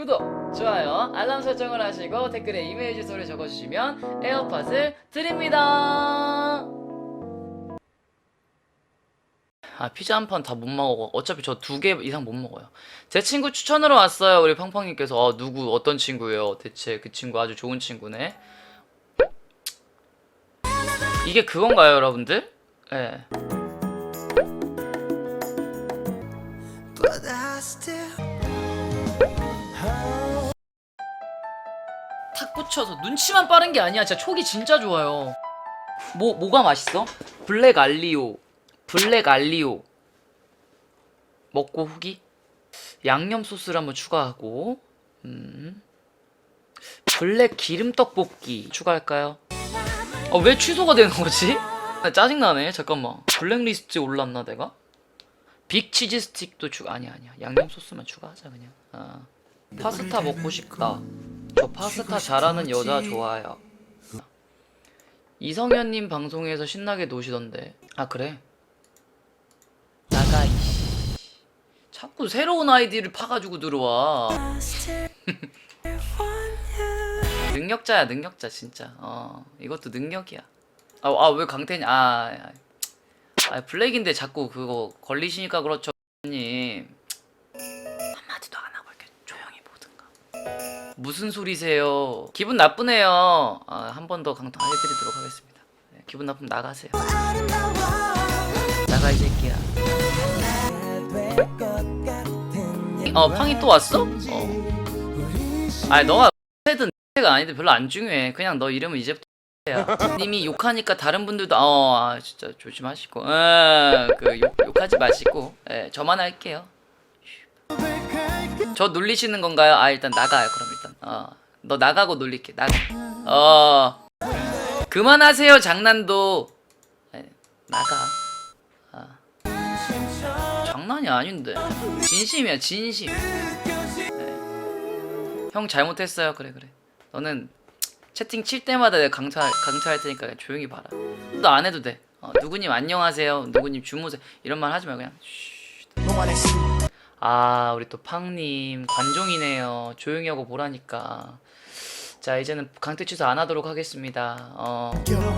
구독, 좋아요, 알람 설정을 하시고 댓글에 이메일 주소를 적어주시면 에어팟을 드립니다. 아 피자 한 판 다 못 먹어. 어차피 저 두 개 이상 못 먹어요. 제 친구 추천으로 왔어요. 우리 팡팡님께서 어, 누구 어떤 친구예요? 대체 그 친구 아주 좋은 친구네. 이게 그건가요, 여러분들? 예. But 붙여서 눈치만 빠른 게 아니야. 진짜 촉이 진짜 좋아요. 뭐 뭐가 맛있어? 블랙 알리오, 블랙 알리오 먹고 후기 양념 소스를 한번 추가하고 음. 블랙 기름 떡볶이 추가할까요? 어, 왜 취소가 되는 거지? 나 짜증나네. 잠깐만. 블랙리스트에 올랐나 내가? 빅 치즈 스틱도 추가 아니야 아니야. 양념 소스만 추가하자 그냥. 아. 파스타 먹고 싶다. 저 파스타 잘하는 여자 좋아요. 이성현님 방송에서 신나게 노시던데. 아 그래? 나가 이씨. 자꾸 새로운 아이디를 파가지고 들어와. 능력자야 능력자 진짜. 어 이것도 능력이야. 아왜 강태냐? 아, 아, 아 블랙인데 자꾸 그거 걸리시니까 그렇죠 님. 무슨 소리세요? 기분 나쁘네요. 아, 한 번 더 강타해드리도록 하겠습니다. 네, 기분 나쁘면 나가세요. 나가 이 새끼야. 어 팡이 또 왔어? 어. 아니 너가 새든 가 아닌데 별로 안 중요해. 그냥 너 이름은 이제부터 야. 님이 욕하니까 다른 분들도 어 아, 진짜 조심하시고, 어그욕 욕하지 마시고, 예 저만 할게요. 저 놀리시는 건가요? 아 일단 나가요. 그럼 일단 어 너 나가고 놀릴게. 나가. 어 그만하세요 장난도. 예, 나가. 아. 장난이 아닌데 진심이야 진심. 네. 형 잘못했어요. 그래 그래. 너는 채팅 칠 때마다 내가 강타 강타할 테니까 조용히 봐라. 너 안 해도 돼. 어, 누구님 안녕하세요. 누구님 주무세요. 이런 말 하지 말고 그냥. 쉬. 아 우리 또 팡님 관종이네요. 조용히 하고 보라니까. 자 이제는 강퇴 취소 안 하도록 하겠습니다. 어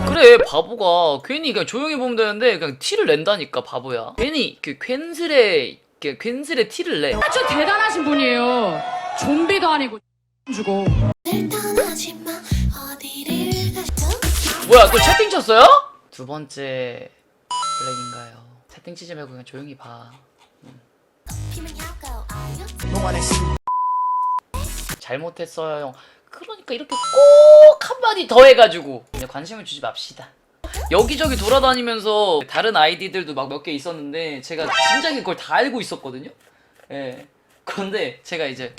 그래 바보가 괜히 그냥 조용히 보면 되는데 그냥 티를 낸다니까 바보야. 괜히 그 괜스레 그 괜스레 티를 내. 아주 대단하신 분이에요. 좀비도 아니고 주고. 뭐야 또 채팅 쳤어요? 두 번째 블랙인가요? 채팅 치지 말고 그냥 조용히 봐. 잘못했어요 형. 그러니까 이렇게 꼭 한마디 더 해가지고 이제 관심을 주지 맙시다. 여기저기 돌아다니면서 다른 아이디들도 막 몇 개 있었는데 제가 진작에 그걸 다 알고 있었거든요. 예. 그런데 제가 이제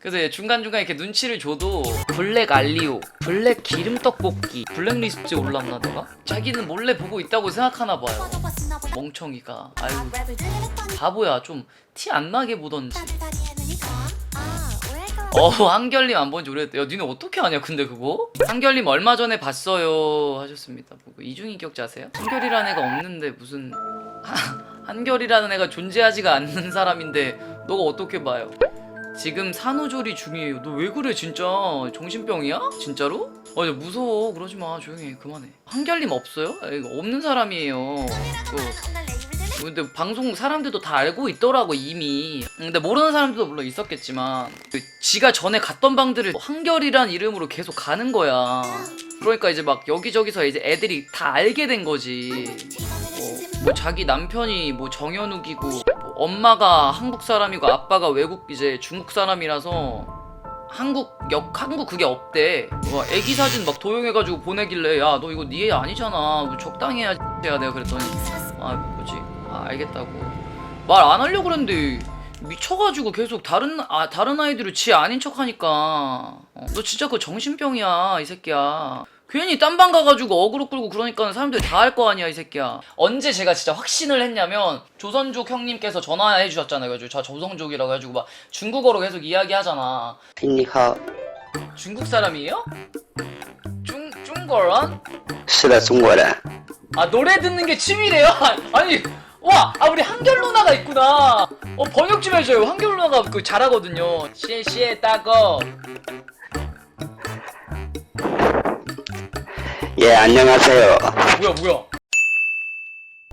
그래서 중간중간 이렇게 눈치를 줘도 블랙 알리오, 블랙 기름 떡볶이, 블랙리스트에 올랐나 내가? 자기는 몰래 보고 있다고 생각하나 봐요. 멍청이가. 아유 바보야 좀 티 안 나게 보던지. 어 한결님 안 본지 오래됐다. 야 니네 어떻게 아냐 근데 그거? 한결님 얼마 전에 봤어요 하셨습니다. 뭐 이중인 기억자세요? 한결이라는 애가 없는데 무슨 하- 한결이라는 애가 존재하지가 않는 사람인데 너가 어떻게 봐요? 지금 산후조리 중이에요. 너 왜 그래 진짜 정신병이야? 진짜로? 아 야, 무서워 그러지 마 조용히 해 그만해. 한결님 없어요? 아, 이거 없는 사람이에요. 그 근데 방송 사람들도 다 알고 있더라고 이미 근데 모르는 사람들도 물론 있었겠지만 그 지가 전에 갔던 방들을 한결이란 이름으로 계속 가는 거야 그러니까 이제 막 여기저기서 이제 애들이 다 알게 된 거지 어, 뭐 자기 남편이 뭐 정현욱이고 뭐 엄마가 한국 사람이고 아빠가 외국 이제 중국 사람이라서 한국 역 한국 그게 없대. 뭐 애기 사진 막 도용해가지고 보내길래 야 너 이거 네애 아니잖아. 뭐 적당히 해야지. 내가 그랬더니 아 뭐지? 아 알겠다고. 말 안 하려고 그랬는데 미쳐가지고 계속 다른 아 다른 아이들을 지 아닌 척하니까 어, 너 진짜 그 정신병이야 이 새끼야. 괜히 딴 방 가가지고 어그로 끌고 그러니까 사람들이 다 할 거 아니야 이 새끼야 언제 제가 진짜 확신을 했냐면 조선족 형님께서 전화해 주셨잖아요 그래서 저 조선족이라고 해가지고 막 중국어로 계속 이야기하잖아 니하 중국 사람이에요? 중, 중거란? 시다 중거란 아 노래 듣는 게 취미래요? 아니 와! 아 우리 한결 누나가 있구나 어 번역 좀 해줘요 한결 누나가 그 잘하거든요 시에 시에 따거 예, 안녕하세요. 뭐야 뭐야?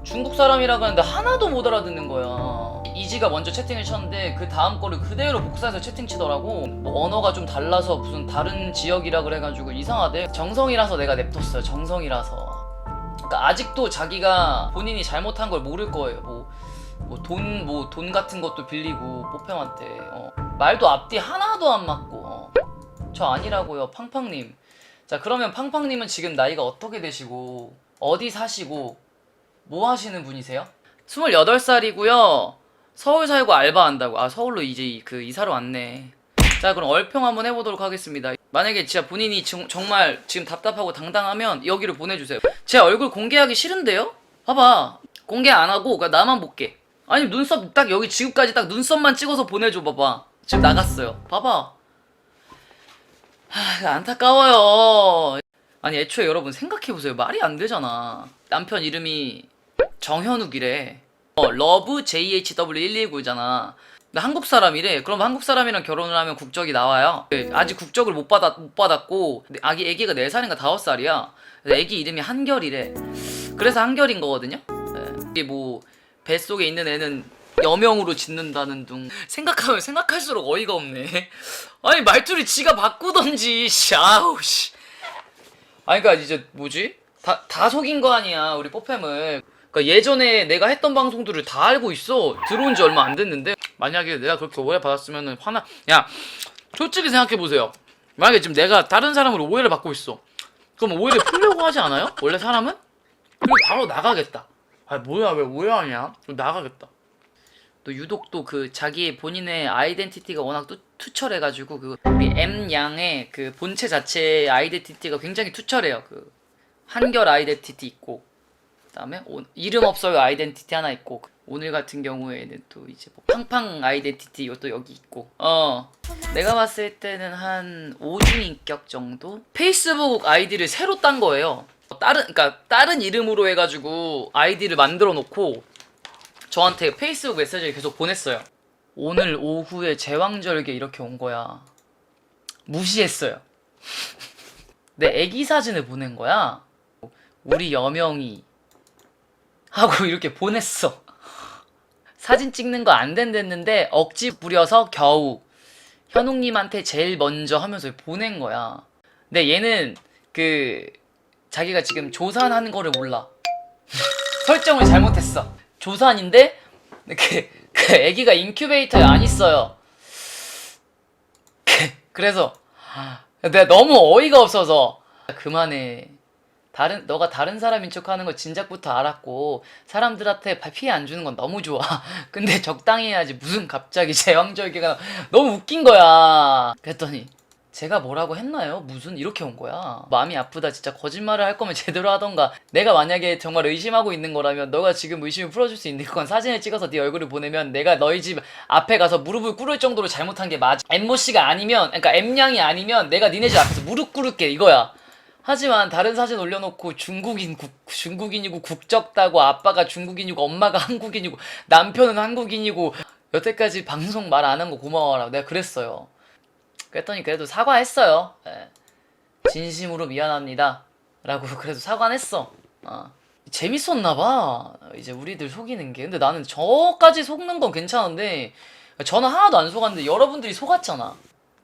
중국 사람이라고 하는데 하나도 못 알아듣는 거야. 이지가 먼저 채팅을 쳤는데 그 다음 거를 그대로 복사해서 채팅 치더라고. 뭐 언어가 좀 달라서 무슨 다른 지역이라 그래가지고 이상하대. 정성이라서 내가 냅뒀어요. 정성이라서. 그러니까 아직도 자기가 본인이 잘못한 걸 모를 거예요. 뭐. 뭐돈 뭐 돈 같은 것도 빌리고 뽀팸한테 어. 말도 앞뒤 하나도 안 맞고 어. 저 아니라고요 팡팡님 자 그러면 팡팡님은 지금 나이가 어떻게 되시고 어디 사시고 뭐 하시는 분이세요? 28살이고요. 서울 살고 알바한다고. 아 서울로 이제 그 이사로 왔네. 자 그럼 얼평 한번 해보도록 하겠습니다. 만약에 진짜 본인이 정, 정말 지금 답답하고 당당하면 여기로 보내주세요. 제 얼굴 공개하기 싫은데요? 봐봐. 공개 안 하고 그냥 나만 볼게. 아니 눈썹 딱 여기 지금까지 딱 눈썹만 찍어서 보내줘 봐봐. 지금 나갔어요. 봐봐 하, 안타까워요. 아니 애초에 여러분 생각해보세요. 말이 안 되잖아. 남편 이름이 정현욱이래. 어, 러브 JHW119잖아. 근데 한국 사람이래. 그럼 한국 사람이랑 결혼을 하면 국적이 나와요? 네, 아직 국적을 못, 받았, 못 받았고 아기 애기가 4살인가 5살이야. 애기 이름이 한결이래. 그래서 한결인 거거든요? 네. 이게 뭐 뱃속에 있는 애는 여명으로 짓는다는 둥. 생각하면 생각할수록 어이가 없네. 아니 말투를 지가 바꾸던지 씨 아우 씨. 아니 그니까 이제 뭐지? 다, 다 속인 거 아니야 우리 뽀팸을. 그니까 예전에 내가 했던 방송들을 다 알고 있어. 들어온 지 얼마 안 됐는데. 만약에 내가 그렇게 오해 받았으면 화나. 야 솔직히 생각해 보세요. 만약에 지금 내가 다른 사람으로 오해를 받고 있어. 그럼 오해를 풀려고 하지 않아요? 원래 사람은? 그리고 바로 나가겠다. 아 뭐야 왜 오해하냐? 나가겠다 또 유독 또 그 자기 본인의 아이덴티티가 워낙 또 투철해가지고 그 우리 M 양의 그 본체 자체의 아이덴티티가 굉장히 투철해요. 그 한결 아이덴티티 있고 그다음에 오- 이름 없어요 아이덴티티 하나 있고 오늘 같은 경우에는 또 이제 뭐 팡팡 아이덴티티 이것도 여기 있고 어 내가 봤을 때는 한 5중 인격 정도 페이스북 아이디를 새로 딴 거예요. 다른 그러니까 다른 이름으로 해가지고 아이디를 만들어 놓고 저한테 페이스북 메시지를 계속 보냈어요. 오늘 오후에 제왕절개 이렇게 온 거야. 무시했어요. 내 애기 사진을 보낸 거야. 우리 여명이 하고 이렇게 보냈어. 사진 찍는 거 안 된댔는데 억지 부려서 겨우 현웅님한테 제일 먼저 하면서 보낸 거야. 근데 얘는 그 자기가 지금 조산하는 거를 몰라. 설정을 잘못했어. 조산인데 그, 그 애기가 인큐베이터에 안 있어요. 그- 그래서 내가 너무 어이가 없어서 그만해. 다른 너가 다른 사람인 척하는 거 진작부터 알았고 사람들한테 피해 안 주는 건 너무 좋아. 근데 적당히 해야지 무슨 갑자기 제왕절개가 나- 너무 웃긴 거야. 그랬더니 제가 뭐라고 했나요? 무슨 이렇게 온 거야. 마음이 아프다. 진짜 거짓말을 할 거면 제대로 하던가. 내가 만약에 정말 의심하고 있는 거라면 너가 지금 의심을 풀어줄 수 있는 건 사진을 찍어서 네 얼굴을 보내면 내가 너희 집 앞에 가서 무릎을 꿇을 정도로 잘못한 게 맞아. 엠모 씨가 아니면 그러니까 엠양이 아니면 내가 니네 집 앞에서 무릎 꿇을게 이거야. 하지만 다른 사진 올려놓고 중국인 국, 중국인이고 국적 따고 아빠가 중국인이고 엄마가 한국인이고 남편은 한국인이고 여태까지 방송 말 안 한 거 고마워라 내가 그랬어요 그랬더니 그래도 사과했어요. 예. 진심으로 미안합니다. 라고 그래도 사과는 했어. 어. 재밌었나봐. 이제 우리들 속이는 게. 근데 나는 저까지 속는 건 괜찮은데 저는 하나도 안 속았는데 여러분들이 속았잖아.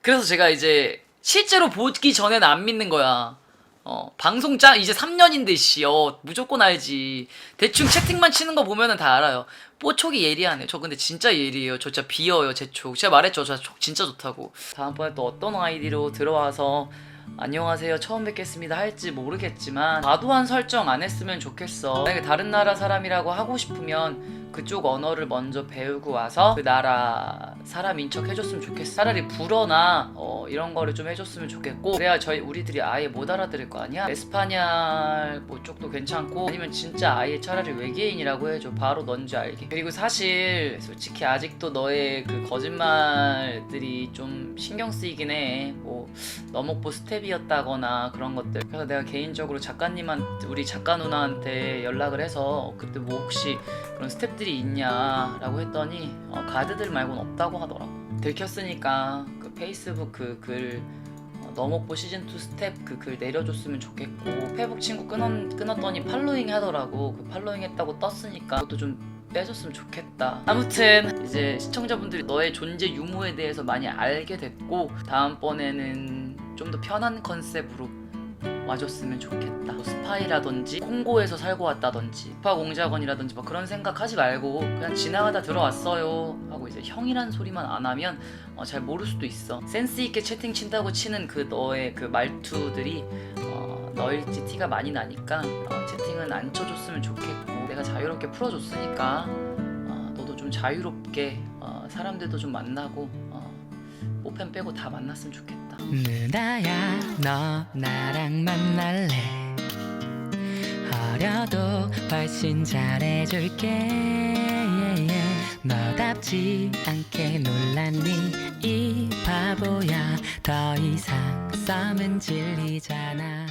그래서 제가 이제 실제로 보기 전에는 안 믿는 거야 어, 방송 짜 이제 3년인데 씨, 어, 무조건 알지. 대충 채팅만 치는 거 보면은 다 알아요. 뽀촉이 예리하네. 저 근데 진짜 예리해요. 저 진짜 비어요, 제 촉. 제가 말했죠, 저 촉 진짜 좋다고. 다음번에 또 어떤 아이디로 들어와서 안녕하세요, 처음 뵙겠습니다 할지 모르겠지만 과도한 설정 안 했으면 좋겠어. 만약에 다른 나라 사람이라고 하고 싶으면 그쪽 언어를 먼저 배우고 와서 그 나라 사람인 척 해줬으면 좋겠어. 차라리 불어나 어, 이런 거를 좀 해줬으면 좋겠고 그래야 저희 우리들이 아예 못 알아들을 거 아니야? 에스파냐 뭐 쪽도 괜찮고 아니면 진짜 아예 차라리 외계인이라고 해줘. 바로 넌지 알게. 그리고 사실 솔직히 아직도 너의 그 거짓말들이 좀 신경 쓰이긴 해 뭐 너목보 스텝이었다거나 그런 것들. 그래서 내가 개인적으로 작가님한테 우리 작가 누나한테 연락을 해서 그때 뭐 혹시 그런 스텝 들이 있냐라고 했더니 어, 가드들 말고는 없다고 하더라고. 들켰으니까 그 페이스북 그글 너목보 시즌 2 스텝 그 글 내려줬으면 좋겠고 페북 친구 끊었, 끊었더니 팔로잉 하더라고. 그 팔로잉 했다고 떴으니까 그것도 좀 빼줬으면 좋겠다. 아무튼 이제 시청자분들이 너의 존재 유무에 대해서 많이 알게 됐고 다음번에는 좀 더 편한 컨셉으로 와줬으면 좋겠다. 뭐 스파이라든지 콩고에서 살고 왔다든지 스파 공작원이라든지 막 그런 생각 하지 말고 그냥 지나가다 들어왔어요 하고 이제 형이란 소리만 안 하면 어, 잘 모를 수도 있어. 센스 있게 채팅 친다고 치는 그 너의 그 말투들이 어, 너일지 티가 많이 나니까 어, 채팅은 안 쳐줬으면 좋겠고 내가 자유롭게 풀어줬으니까 어, 너도 좀 자유롭게 어, 사람들도 좀 만나고 어, 오펜 빼고 다 만났으면 좋겠다. 누나야 너 나랑 만날래? 어려도 훨씬 잘해줄게. 너답지 않게 놀랐니 이 바보야. 더 이상 썸은 질리잖아